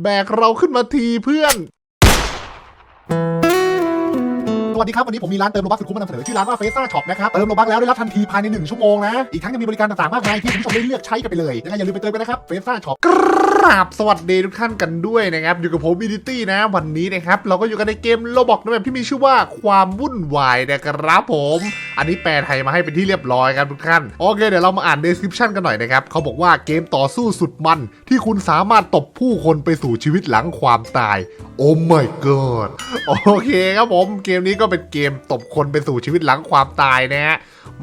แบกเราขึ้นมาทีเพื่อน วัสดีครับ วันนี้ผมมีร้านเติมโลบักสุดคุ้มมานำเสนอชื่อร้านว่าเฟซ่าช็อปนะครับ เติมโลบักแล้วได้รับทันทีภายใน 1 ชั่วโมงนะ อีกทั้งยังมีบริการต่างๆมากมายที่คุณผู้ชมได้เลือกใช้กันไปเลยยังไงอย่าลืมไปเติมกันนะครับเฟซ่าช็อปกราบสวัสดีทุกท่านกันด้วยนะครับ อยู่กับผมมิดิตี้นะ วันนี้นะครับ เราก็อยู่กันในเกมโลบอกในแบบที่มีชื่อว่าความวุ่นวายนะครับผม อันนี้แปลไทยมาให้เป็นที่เรียบร้อยครับทุกท่านโอเคเดี๋ยวเรามาอ่าน description กันหน่อยนะครับเขาบอกว่าเกมต่อสู้สุดมัน ที่คุณสามารถตบผู้คนไปสู่ชีวิตหลังความตายโอ้ my god โอเคครับผมเกมนี้ก็เป็นเกมตบคนไปสู่ชีวิตหลังความตายนะฮะ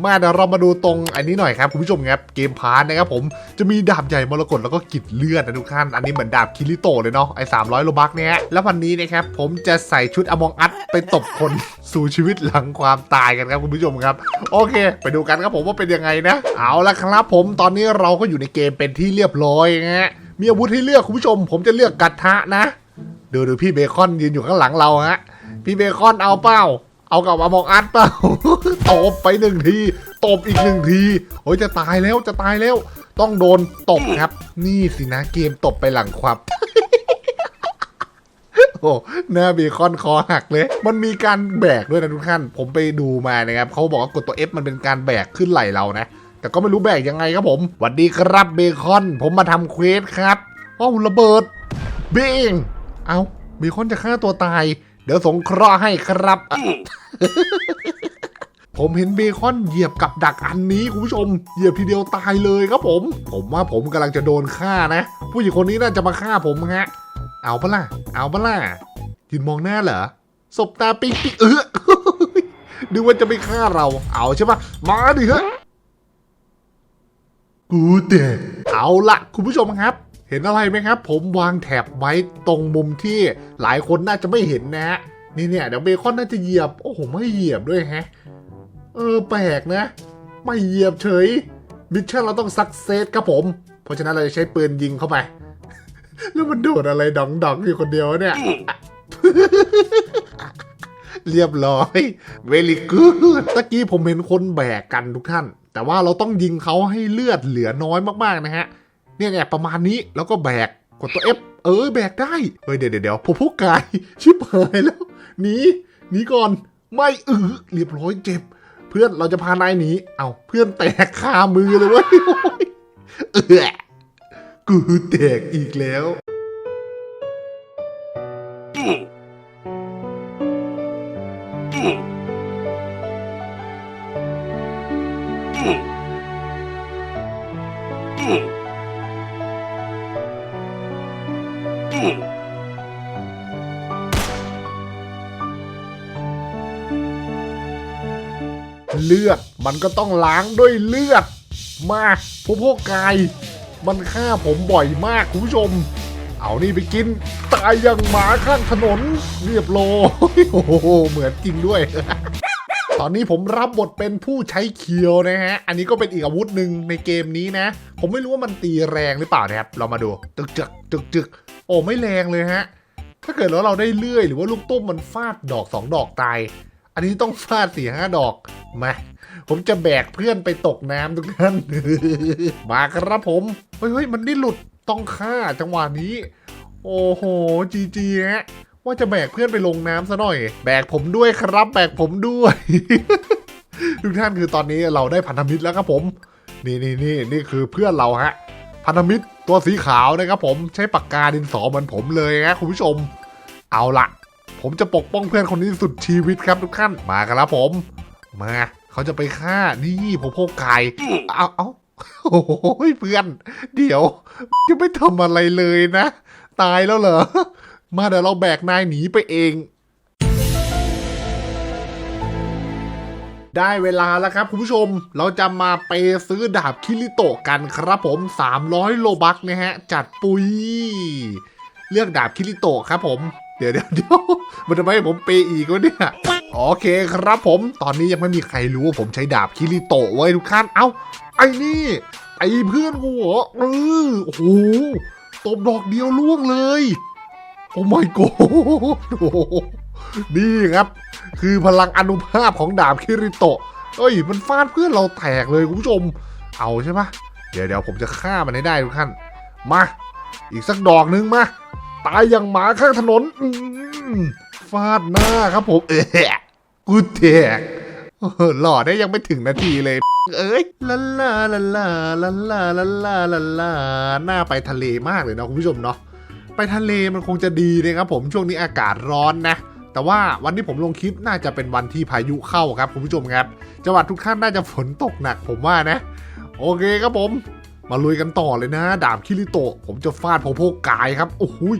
มาเดี๋ยวเรามาดูตรงอันนี้หน่อยครับคุณผู้ชมครับเกมพาร์ทนะครับผมจะมีดาบใหญ่มรกตแล้วก็กิดเลือดนะทุกท่านอันนี้เหมือนดาบคิริโตเลยเนาะไอ้300โลบักเนี่ยแล้ววันนี้นะครับผมจะใส่ชุดอมองอัดไปตบคนสู่ชีวิตหลังความตายกันครับคุณผู้ชมครับ โอเค ไปดูกันครับผมว่าเป็นยังไงนะ เอาละครับผมตอนนี้เราก็อยู่ในเกมเป็นที่เรียบร้อยนะฮะมีอาวุธให้เลือกคุณผู้ชม ผมจะเลือกกระทะนะ ดูดูพี่เบคอนยืนอยู่ข้างหลังเราฮะ พี่เบคอนเอาเปล่าเอากับอมองอัดเปล่าตบไปหนึ่งที ตบอีกหนึ่งที โอ้ยจะตายแล้วจะตายแล้ว ต้องโดนตบครับ นี่สินะเกมตบไปหลังความโอ้หน้าเบคอนคอหักเลย มันมีการแบกด้วยนะทุกท่าน ผมไปดูมานะครับเขาบอกว่ากดตัว F มันเป็นการแบกขึ้นไหลเรานะ แต่ก็ไม่รู้แบกยังไงครับผมหวัสดีครับเบคอน ผมมาทำเควสครับว้าวระเบิดเบง เอาเบคอนจะฆ่าตัวตาย เดี๋ยวสงเคราะห์ให้ครับอะผมเห็นเบคอนเหยียบกับดักอันนี้คุณผู้ชม เหยียบทีเดียวตายเลยครับผม ผมว่าผมกำลังจะโดนฆ่านะ ผู้หญิงคนนี้น่าจะมาฆ่าผมฮะ เอาปะล่ะ เอาปะล่ะยืนมองหน้าเหรอสบตาปิ๊กปิ๊กเออดูว่าจะไม่ฆ่าเรา เอาใช่ปะมาดิฮะกูเด็กเอาละคุณผู้ชมครับ เห็นอะไรไหมครับ ผมวางแถบไว้ตรงมุมที่หลายคนน่าจะไม่เห็นนะฮะนี่เนี่ยเดี๋ยวเบคอนน่าจะเหยียบ โอ้โหไม่เหยียบด้วยแฮะเออแปลกนะ ไม่เหยียบเฉยมิชชั่นเราต้องซักเซสครับผม เพราะฉะนั้นเราจะใช้ปืนยิงเข้าไป แล้วมันโดดอะไรดองดองๆอยู่คนเดียวเนี่ย เรียบร้อยเวลิกูดตะกี้ผมเห็นคนแบกกันทุกท่าน แต่ว่าเราต้องยิงเขาให้เลือดเหลือน้อยมากๆนะฮะ เนี่ยเนี่ยประมาณนี้แล้วก็แบกกดตัว F เออแบกได้เฮ้ยเดี๋ยวเดี๋ยวเดี๋ยวผมพวกกายชิบหายแล้วหนีหนีก่อนไม่เออเรียบร้อยเจ็บ เพื่อนเราจะพานายหนีเอาเพื่อนแตกคามือเลยเว้ยโอ้ยเออกูแตกอีกแล้ว เลือด มันก็ต้องล้างด้วยเลือด มาพวกพวกกาย มันฆ่าผมบ่อยมากคุณผู้ชม เอานี่ไปกิน ตายอย่างหมาข้างถนน เรียบร้อยโอ้โหเหมือนจริงด้วย ตอนนี้ผมรับบทเป็นผู้ใช้เคียวนะฮะ อันนี้ก็เป็นอีกอาวุธหนึ่งในเกมนี้นะ ผมไม่รู้ว่ามันตีแรงหรือเปล่านะครับ เรามาดูจึกจึกจึกจึกโอ้ไม่แรงเลยฮะ ถ้าเกิดแล้วเราได้เลื่อย หรือว่าลูกตุ้มมันฟาดดอกสองดอกตาย อันนี้ต้องฟาดสี่ห้าดอก มา ผมจะแบกเพื่อนไปตกน้ำทุกท่าน มาครับผม เฮ้ยมันได้หลุดต้องฆ่าจังหวะนี้ โอ้โหจีจีฮะว่าจะแบกเพื่อนไปลงน้ำซะหน่อย แบกผมด้วยครับ แบกผมด้วย ทุกท่านคือตอนนี้เราได้พันธมิตรแล้วครับผม นี่นี่นี่นี่คือเพื่อนเราฮะ พันธมิตรตัวสีขาวนะครับผมใช้ปากกาดินสอเหมือนผมเลยฮะคุณผู้ชม เอาละผมจะปกป้องเพื่อนคนนี้สุดชีวิตครับทุกท่านมากันแล้วผม มาเขาจะไปฆ่านี่ผมพกไก่เอาเอาโอ้โหเพื่อน เดี๋ยวจะไม่ทำอะไรเลยนะ ตายแล้วเหรอ มาเดี๋ยวเราแบกนายหนีไปเอง ได้เวลาแล้วครับคุณผู้ชม เราจะมาเปซื้อดาบคิริโตะกันครับผม 300 โลบักนะฮะ จัดปุย เลือกดาบคิริโตะครับผม เดี๋ยวเดี๋ยวเดี๋ยวมันจะไมผมเปย์อีกวะเนี่ย โอเคครับผม ตอนนี้ยังไม่มีใครรู้ว่าผมใช้ดาบคิริโตะไว้ทุกท่าน เอ้า ไอ้นี่ไอ้เพื่อนกูเหรอเออโอ้โหตบดอกเดียวล่วงเลย โอ้ my god โอ้โหนี่ครับ คือพลังอนุภาพของดาบคิริโตะ เอ้ย มันฟาดเพื่อนเราแตกเลยคุณผู้ชม เอาใช่ปะเดี๋ยวเดี๋ยวผมจะฆ่ามันให้ได้ทุกท่าน มา อีกสักดอกนึงมา ตายอย่างหมาข้างถนนอื ฟาดหน้าครับผม เออกูแตกเออหล่อได้ยังไม่ถึงนาทีเลย เอ้ยลาลาลาลาลาลาลาลาลาลาหน้าไปทะเลมากเลยนะคุณผู้ชมเนาะไปทะเลมันคงจะดีนะครับผมช่วงนี้อากาศร้อนนะ แต่ว่าวันที่ผมลงคลิปน่าจะเป็นวันที่พายุเข้าครับคุณผู้ชมครับจังหวัดทุกท่านน่าจะฝนตกหนักผมว่านะ โอเคครับผม มาลุยกันต่อเลยนะ ดาบคิริโตะผมจะฟาดพอโพกกายครับโอ้โหย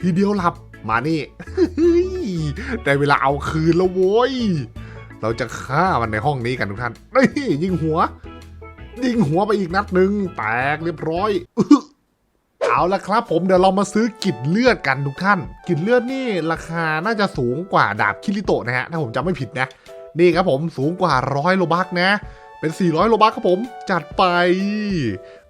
ทีเดียวหลับ มานี่ได้เวลาเอาคืนแล้วโว้ย เราจะฆ่ามันในห้องนี้กันทุกท่านนี่ยิงหัว ยิงหัวไปอีกนัดหนึ่งแตกเรียบร้อยเอาละครับผมเดี๋ยวเรามาซื้อกิจเลือดกันทุกท่าน กิจเลือดนี่ราคาน่าจะสูงกว่าดาบคิริโตะนะฮะถ้าผมจำไม่ผิดนะ นี่ครับผมสูงกว่าร้อยโลบักนะ เป็น 400 โลบักครับผม จัดไป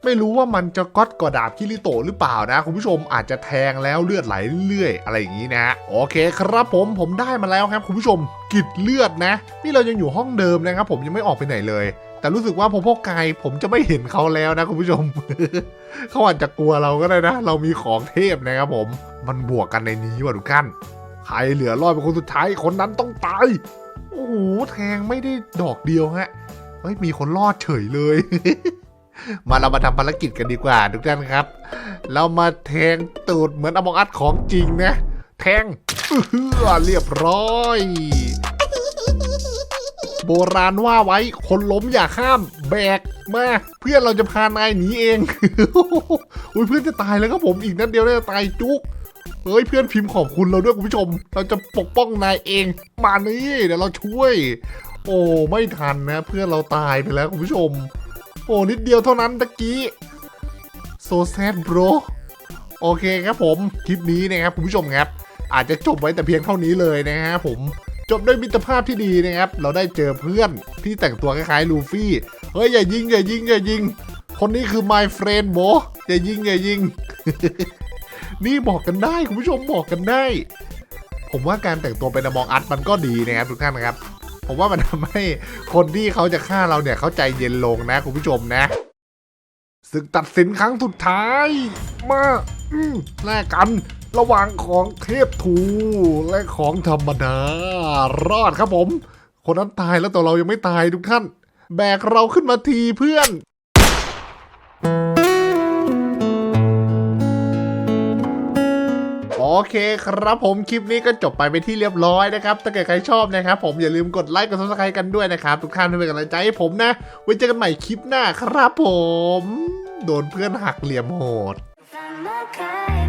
ไม่รู้ว่ามันจะก๊อตกว่าดาบคิริโตหรือเปล่านะ คุณผู้ชมอาจจะแทงแล้วเลือดไหลเรื่อยๆ อะไรอย่างนี้นะ โอเคครับผมผมได้มาแล้วครับคุณผู้ชมกิดเลือดนะ นี่เรายังอยู่ห้องเดิมนะครับผมยังไม่ออกไปไหนเลย แต่รู้สึกว่าพอพวกกายผมจะไม่เห็นเขาแล้วนะคุณผู้ชม เขาอาจจะกลัวเราก็ได้นะ เรามีของเทพนะครับผม มันบวกกันในนี้ว่ะทุกท่านใครเหลือรอดเป็นคนสุดท้ายคนนั้นต้องตายโอ้โหแทงไม่ได้ดอกเดียวฮะ เฮ้ยมีคนรอดเฉยเลย มาเรามาทำภารกิจกันดีกว่าทุกท่านครับ เรามาแทงตูดเหมือนอมองอัดของจริงนะ แทงอื้ออเรียบร้อย โบราณว่าไว้คนล้มอย่าข้ามแบกมาเพื่อนเราจะพานายหนีเองอุ้ยเพื่อนจะตายแล้วครับผมอีกนัดเดียวน่าจะตายจุกเฮ้ยเพื่อนพิมพ์ขอบคุณเราด้วยคุณผู้ชม เราจะปกป้องนายเอง มานี่เดี๋ยวเราช่วย โอ้ไม่ทันนะ เพื่อนเราตายไปแล้วคุณผู้ชม โอ้นิดเดียวเท่านั้นตะกี้โซแซด bro โอเคครับผม คลิปนี้นะครับคุณผู้ชมครับ อาจจะจบไว้แต่เพียงเท่านี้เลยนะฮะผมจบด้วยมิตรภาพที่ดีนะครับ เราได้เจอเพื่อนที่แต่งตัวคล้ายๆลูฟี่ เฮ้ย อย่ายิง อย่ายิง อย่ายิง คนนี้คือ my friend โบอย่ายิง อย่ายิง นี่บอกกันได้คุณผู้ชมบอกกันได้ ผมว่าการแต่งตัวเป็นอมองอัดมันก็ดีนะครับทุกท่านนะครับ ผมว่ามันทำให้คนที่เขาจะฆ่าเราเนี่ยเขาใจเย็นลงนะคุณผู้ชมนะศึกตัดสินครั้งสุดท้าย มาอืแลกกันระหว่างของเทพทูและของธรรมดารอดครับผม คนนั้นตายแล้วแต่เรายังไม่ตายทุกท่าน แบกเราขึ้นมาทีเพื่อน เคครับผมคลิปนี้ก็จบไปเป็นที่เรียบร้อยนะครับ ถ้าเกิดใครชอบนะครับผมอย่าลืมกดไลค์กดซับสไครต์กันด้วยนะครับ ทุกท่านเป็นกำลังใจให้ผมนะ ไว้เจอกันใหม่คลิปหน้าครับผม โดนเพื่อนหักเหลี่ยมโหด okay